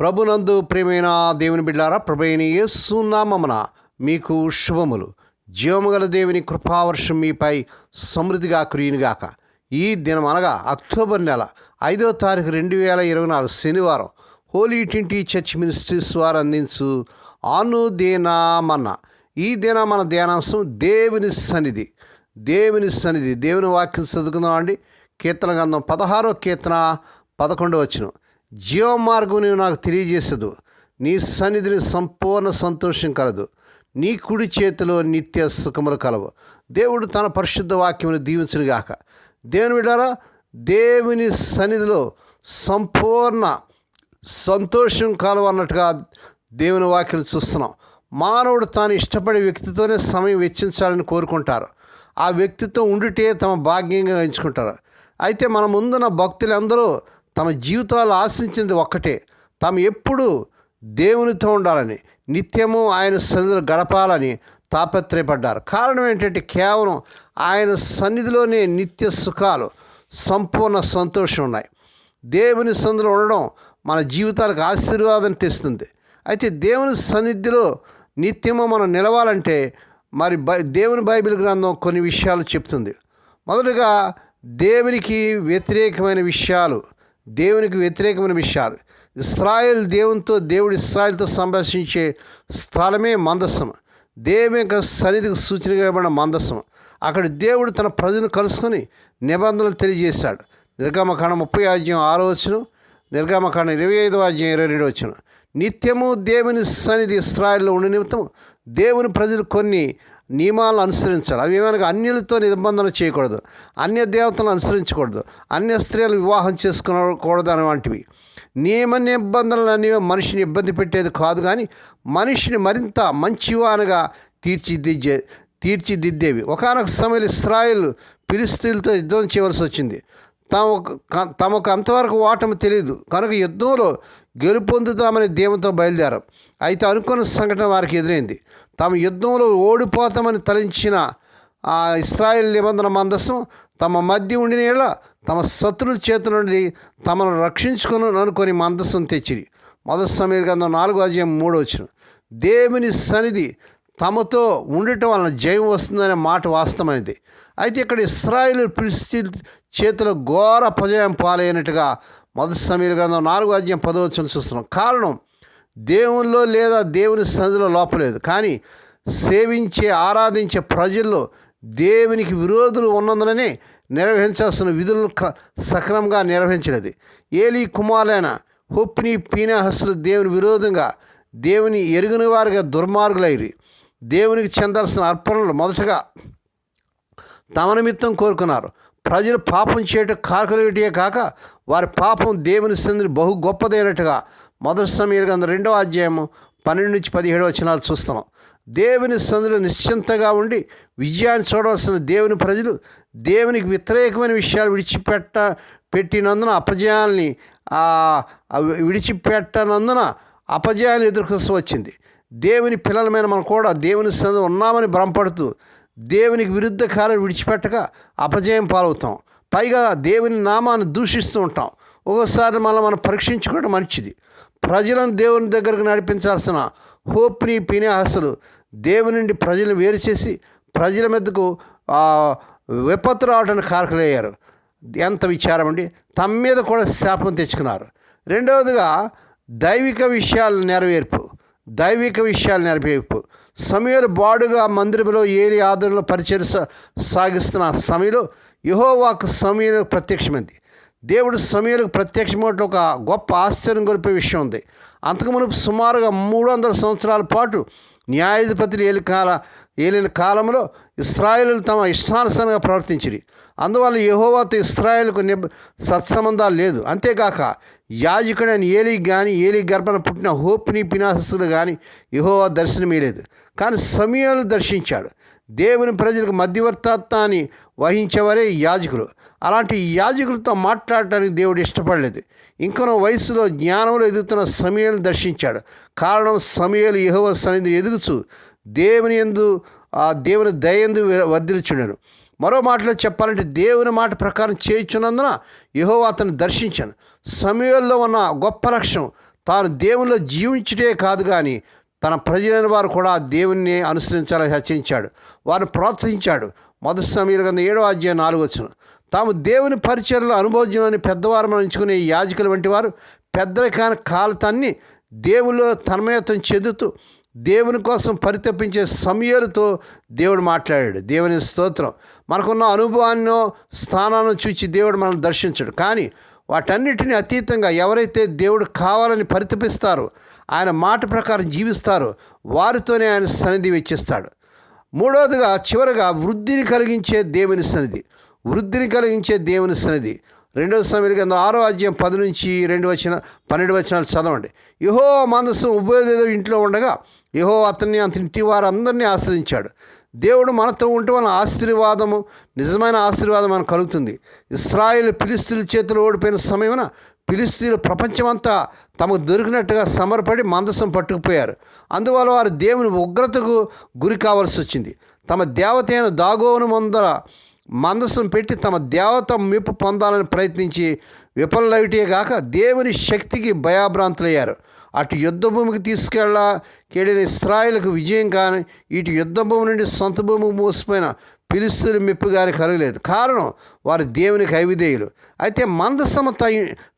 ప్రభునందు ప్రేమైన దేవుని బిడ్డారా ప్రభైన యేసునామమున మీకు శుభములు. జీవముగల దేవుని కృపావర్షం మీపై సమృద్ధిగా కురియునుగాక. ఈ దినం అనగా అక్టోబర్ నెల ఐదవ తారీఖు రెండు వేల ఇరవై నాలుగు శనివారం హోలీ ట్వంటీ చర్చ్ మినిస్ట్రీస్ వారు అందించు అనుదేనామన్న ఈ దిన మన ధ్యానాంశం దేవుని సన్నిధి. దేవుని సన్నిధి. దేవుని వాక్యం చదువుకుందాం అండి కీర్తన గంధం పదహారో కీర్తన పదకొండు వచ్చిన జీవ మార్గం నీవు నాకు తెలియజేసదు. నీ సన్నిధిని సంపూర్ణ సంతోషం కలదు. నీ కుడి చేతిలో నిత్య సుఖములు కలవు. దేవుడు తన పరిశుద్ధ వాక్యమును దీవించునుగాక దేవుని విడారా దేవుని సన్నిధిలో సంపూర్ణ సంతోషం కలవు అన్నట్టుగా దేవుని వాక్యం చూస్తున్నాం. మానవుడు తాను ఇష్టపడే వ్యక్తితోనే సమయం వెచ్చించాలని కోరుకుంటారు. ఆ వ్యక్తితో ఉండిటే తమ భాగ్యంగా ఎంచుకుంటారు. అయితే మన ముందున్న భక్తులందరూ తమ జీవితాలు ఆశించింది ఒక్కటే. తాము ఎప్పుడు దేవునితో ఉండాలని నిత్యము ఆయన సన్నిధిలో గడపాలని తాపత్రయపడ్డారు. కారణం ఏంటంటే కేవలం ఆయన సన్నిధిలోనే నిత్య సుఖాలు సంపూర్ణ సంతోషం ఉన్నాయి. దేవుని సన్నిధిలో ఉండడం మన జీవితాలకు ఆశీర్వాదం తెస్తుంది. అయితే దేవుని సన్నిధిలో నిత్యము మనం నిలవాలంటే మరి బై దేవుని బైబిల్ గ్రంథం కొన్ని విషయాలు చెప్తుంది. మొదటగా దేవునికి వ్యతిరేకమైన విషయాలు దేవునికి వ్యతిరేకమైన విషయాలు. ఇస్రాయల్ దేవునితో దేవుడు ఇస్రాయల్తో సంభాషించే స్థలమే మందస్సం దేవుని యొక్క సన్నిధికి సూచనగా ఇవ్వబడిన మందస్సం అక్కడ దేవుడు తన ప్రజను కలుసుకొని నిబంధనలు తెలియజేశాడు. నిర్గమకాండ ముప్పై అధ్యాయం ఆరో వచ్చును నిర్గమకాండ ఇరవై ఐదవ అధ్యాయం ఇరవై రెండు వచ్చును నిత్యము దేవుని సన్నిధి ఇస్రాయల్లో ఉండే నిమిత్తం దేవుని ప్రజలు కొన్ని నియమాలను అనుసరించాలి. అవి ఏమైనా అన్యులతో నిబంధన చేయకూడదు. అన్య దేవతలను అనుసరించకూడదు. అన్య స్త్రీలు వివాహం చేసుకోకూడదు అనేవంటివి నియమ నిబంధనలు అనేవి మనిషిని ఇబ్బంది పెట్టేది కాదు కానీ మనిషిని మరింత మంచివానుగా తీర్చిదిద్దే తీర్చిదిద్దేవి. ఒకనొక సమయంలో ఇస్రాయిల్ ఫిలిస్తీన్లతో యుద్ధం చేయవలసి వచ్చింది. తమకు తమకు అంతవరకు ఓటమి తెలియదు కనుక యుద్ధంలో గెలుపొందుతామని దేవునితో బయలుదేరాం అయితే అనుకున్న సంఘటన వారికి ఎదురైంది. తాము యుద్ధంలో ఓడిపోతామని తలించిన ఆ ఇస్రాయిల్ నిబంధన మందస్సం తమ మధ్య ఉండిన ఏళ్ళ తమ శత్రుల చేతి నుండి తమను రక్షించుకుని అనుకొని మందస్సం తెచ్చిరి. మొదటి సమీర్ గంధం నాలుగో అధ్యాయం మూడో వచ్చిన దేవుని సన్నిధి తమతో ఉండటం వలన జయం వస్తుందనే మాట వాస్తవమైనది. అయితే ఇక్కడ ఇస్రాయిల్ పరిస్థితి చేతిలో ఘోర పజయం పాలైనట్టుగా మొదటి సమీర గ్రంథం నాలుగో అధ్యాయం పదవచ్చును చూస్తున్నాం. కారణం దేవునిలో లేదా దేవుని సన్నిధిలో లోపలేదు. కానీ సేవించే ఆరాధించే ప్రజల్లో దేవునికి విరోధులు ఉన్నందుననే నిర్వహించాల్సిన విధులను సక్రమంగా నిర్వహించలేదు. ఏలి కుమారులైన హుప్ని పీనాహస్లు దేవుని విరోధంగా దేవుని ఎరుగని వారిగా దుర్మార్గులైరి. దేవునికి చెందాల్సిన అర్పణలు మొదటగా తమ నిమిత్తం కోరుకున్నారు. ప్రజలు పాపం చేయటం కాకలేటియే కాక వారి పాపం దేవుని సందిని బహు గొప్పదైనట్టుగా మొదటి సమయంలో గంధ రెండవ అధ్యాయము పన్నెండు నుంచి పదిహేడు వచనాలు చూస్తున్నాం. దేవుని సందులో నిశ్చింతగా ఉండి విజయాన్ని చూడవలసిన దేవుని ప్రజలు దేవునికి వ్యతిరేకమైన విషయాలు విడిచిపెట్ట పెట్టినందున అపజయాల్ని విడిచిపెట్టనందున అపజయాన్ని ఎదుర్కొస్తూ వచ్చింది. దేవుని పిల్లలమైన మనం కూడా దేవుని సందు ఉన్నామని భ్రమపడుతూ దేవునికి విరుద్ధ కార్యం విడిచిపెట్టక అపజయం పాలవుతాం. పైగా దేవుని నామాన్ని దూషిస్తూ ఉంటాం. ఒకసారి మనం మనం పరీక్షించుకోవడం మంచిది. ప్రజలను దేవుని దగ్గరకు నడిపించాల్సిన హోప్ని పినేహసలు దేవుని నుండి ప్రజలను వేరు చేసి ప్రజల మీదకు విపత్తు రావడానికి కారకులయ్యారు. ఎంత విచారం అండి. తమ మీద కూడా శాపం తెచ్చుకున్నారు. రెండవదిగా దైవిక విషయాలు నెరవేర్పు. దైవిక విషయాలు నెరవేర్పు సమయలు బాడుగా మందిరంలో ఏలి ఆదరణలో పరిచయం సాగిస్తున్న సమయంలో యహోవాకు సమయంలో ప్రత్యక్షమైంది. దేవుడు సమయాలకు ప్రత్యక్షమైనట్లు ఒక గొప్ప ఆశ్చర్యం గొలిపే విషయం ఉంది. అంతకు సుమారుగా మూడు వందల సంవత్సరాల పాటు న్యాయాధిపతులు ఏలి కాల ఏలిన కాలంలో ఇస్రాయేలు తమ ఇష్టానుసారంగా ప్రవర్తించిరి. అందువల్ల యహోవాతో ఇస్రాయేల్కు నిబ సత్సంబంధాలు లేదు. అంతేకాక యాజకుడైన ఏలి కానీ ఏలి గర్భన పుట్టిన హోప్ని పినాసస్తులు కానీ యహోవా దర్శనమేలేదు కానీ సమయాలు దర్శించాడు. దేవుని ప్రజలకు మధ్యవర్తత్వాన్ని వహించేవారే యాజకులు. అలాంటి యాజకులతో మాట్లాడటానికి దేవుడు ఇష్టపడలేదు. ఇంకనో వయసులో జ్ఞానంలో ఎదుగుతున్న సమయాలను దర్శించాడు. కారణం సమయాలు యహోవ సన్నిధి ఎదుగుచు దేవుని ఎందు ఆ దేవుని దయందు వర్ధిల్చుండను మరో మాటలో చెప్పాలంటే దేవుని మాట ప్రకారం చేయించున్నందున యహో అతను దర్శించాను. సమయంలో ఉన్న గొప్ప లక్ష్యం తాను దేవునిలో జీవించటే కాదు కానీ తన ప్రజలైన వారు కూడా దేవుణ్ణి అనుసరించాలని హెచ్చరించాడు. వారిని ప్రోత్సహించాడు. మొదటి సమీర కింద ఏడో అధ్యాయం నాలుగు తాము దేవుని పరిచయలో అనుభవజ్ఞులని పెద్దవారు ఎంచుకునే యాజకులు వంటి వారు పెద్దరికాని కాలు తన్ని దేవులో తన్మయత్వం చెందుతూ దేవుని కోసం పరితపించే సమయాలతో దేవుడు మాట్లాడాడు. దేవుని స్తోత్రం. మనకున్న అనుభవాన్నో స్థానాన్ని చూచి దేవుడు మనల్ని దర్శించడు. కానీ వాటన్నిటిని అతీతంగా ఎవరైతే దేవుడు కావాలని పరితపిస్తారో ఆయన మాట ప్రకారం జీవిస్తారు. వారితోనే ఆయన సన్నిధి వెచ్చిస్తాడు. మూడవదిగా చివరగా వృద్ధిని కలిగించే దేవుని సన్నిధి. వృద్ధిని కలిగించే దేవుని సన్నిధి. రెండవ సమయంలో కింద ఆరో అధ్యాయం పది నుంచి రెండు వచ్చిన పన్నెండు వచనాలు చదవండి. యహో మనసు ఉభయదేవ ఇంట్లో ఉండగా యహో అతన్ని అంత ఇంటి వారందరినీ ఆశ్రయించాడు. దేవుడు మనతో ఉంటే మన ఆశీర్వాదము నిజమైన ఆశీర్వాదం మనకు కలుగుతుంది. ఇస్రాయిల్ పిలిస్తుల చేతులు ఓడిపోయిన సమయమున ఫిలిస్తీన్లు ప్రపంచమంతా తమకు దొరికినట్టుగా సమరపడి మందసం పట్టుకుపోయారు. అందువల్ల వారు దేవుని ఉగ్రతకు గురి కావాల్సి వచ్చింది. తమ దేవత అయిన దాగోను ముందర మందసం పెట్టి తమ దేవత మెప్పు పొందాలని ప్రయత్నించి విఫలైటే కాక దేవుని శక్తికి భయాభ్రాంతులయ్యారు. అటు యుద్ధ భూమికి తీసుకెళ్ళ కేడిన ఇస్రాయిల్కు విజయం కానీ ఇటు యుద్ధ భూమి నుండి సొంత భూమికి మోసిపోయిన పిలుస్తులు మెప్పు గారి కలగలేదు. కారణం వారు దేవునికి కైవిధేయులు అయితే మందసమ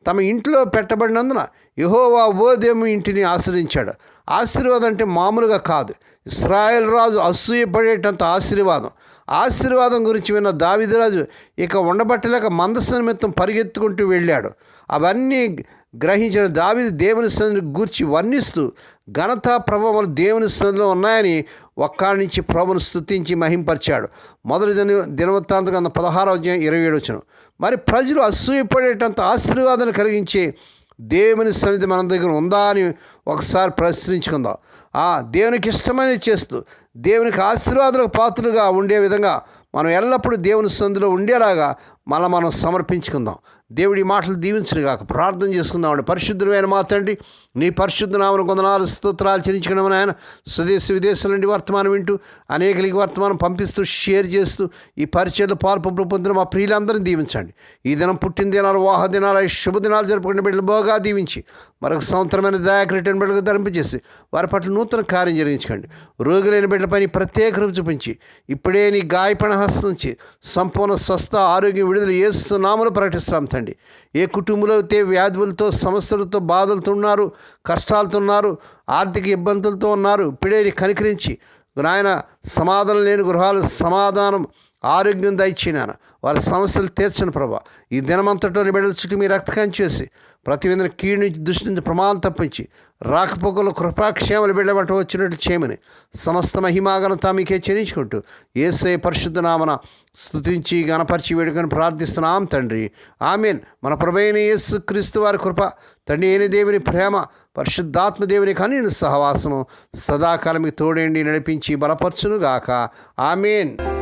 తమ ఇంట్లో పెట్టబడినందున యహోవా ఓ ఇంటిని ఆశ్రయించాడు ఆశీర్వాదం అంటే మామూలుగా కాదు. ఇస్రాయల్ రాజు అసూయపడేటంత ఆశీర్వాదం. ఆశీర్వాదం గురించి విన్న దావిదరాజు ఇక ఉండబట్టలేక మందస నిమిత్తం పరిగెత్తుకుంటూ వెళ్ళాడు. అవన్నీ గ్రహించిన దావిది దేవుని సన్నిధిని గూర్చి వర్ణిస్తూ ఘనత ప్రభావాలు దేవుని సన్నిధిలో ఉన్నాయని ఒక్కాడి నుంచి ప్రభును స్తుతించి మహింపరిచాడు. మొదటి దిన దినవృత్తాంత గ్రంథం పదహారవ అధ్యాయం ఇరవై ఏడు వచ్చిన మరి ప్రజలు అసూయపడేటంత ఆశీర్వాదాన్ని కలిగించే దేవుని సన్నిధి మన దగ్గర ఉందా అని ఒకసారి ప్రశ్నించుకుందాం. ఆ దేవునికి ఇష్టమైనవి చేస్తూ దేవునికి ఆశీర్వాదాలకు పాత్రలుగా ఉండే విధంగా మనం ఎల్లప్పుడూ దేవుని సందులో ఉండేలాగా మళ్ళీ మనం సమర్పించుకుందాం. దేవుడి మాటలు దీవించను కాక ప్రార్థన చేసుకుందామండి. పరిశుద్ధమైన మా తండ్రి నీ పరిశుద్ధ నామను కొందనాలు స్తోత్రాలు చెల్లించడం ఆయన స్వదేశ విదేశాల నుండి వర్తమానం వింటూ అనేకలకి వర్తమానం పంపిస్తూ షేర్ చేస్తూ ఈ పరిచయలు పాల్పంపులు పొందిన మా ప్రియులందరినీ దీవించండి. ఈ దినం పుట్టిన దినాలు వాహ దినాలు శుభదినాలు జరుపుకునే బిడ్డలు బాగా దీవించి మరొక సంవత్సరమైన దయాకరిటైన బిడ్డలకు ధరింపజేసి వారి పట్ల నూతన కార్యం జరిగించకండి. రోగులైన బిడ్డలపై ప్రత్యేక రూపు చూపించి ఇప్పుడే నీ గాయపణ హస్తం నుంచి సంపూర్ణ స్వస్థ ఆరోగ్యం విడుదల ఏస్తున్నామని ప్రకటిస్తాం తండ్రి. ఏ కుటుంబంలో అయితే వ్యాధులతో సమస్యలతో బాధలతో ఉన్నారు కష్టాలతో ఉన్నారు ఆర్థిక ఇబ్బందులతో ఉన్నారు పిడేని కనికరించి నాయన సమాధానం లేని గృహాలు సమాధానం ఆరోగ్యం దయచేనాను వారి సమస్యలు తీర్చను ప్రభా. ఈ దినమంతటో బిడ్డల చుట్టూ మీ రక్తకం చేసి ప్రతివేదన కీడు నుంచి దృష్టి నుంచి ప్రమాదం తప్పించి రాకపోకలు కృపాక్షేమలు బిడ్డమంట వచ్చినట్లు చేయమని సమస్త మహిమాగలత మీకే చెల్లించుకుంటూ ఏసే పరిశుద్ధ నామన స్తుతించి గణపరిచి వేడుకొని ప్రార్థిస్తున్నాం తండ్రి. ఆమెన్. మన ప్రభైన యేసు క్రీస్తు వారి కృప తండ్రి అయిన దేవుని ప్రేమ పరిశుద్ధాత్మ దేవుని కనీన సహవాసము సదాకాలం మీకు తోడేండి నడిపించి బలపరచునుగాక. ఆమెన్.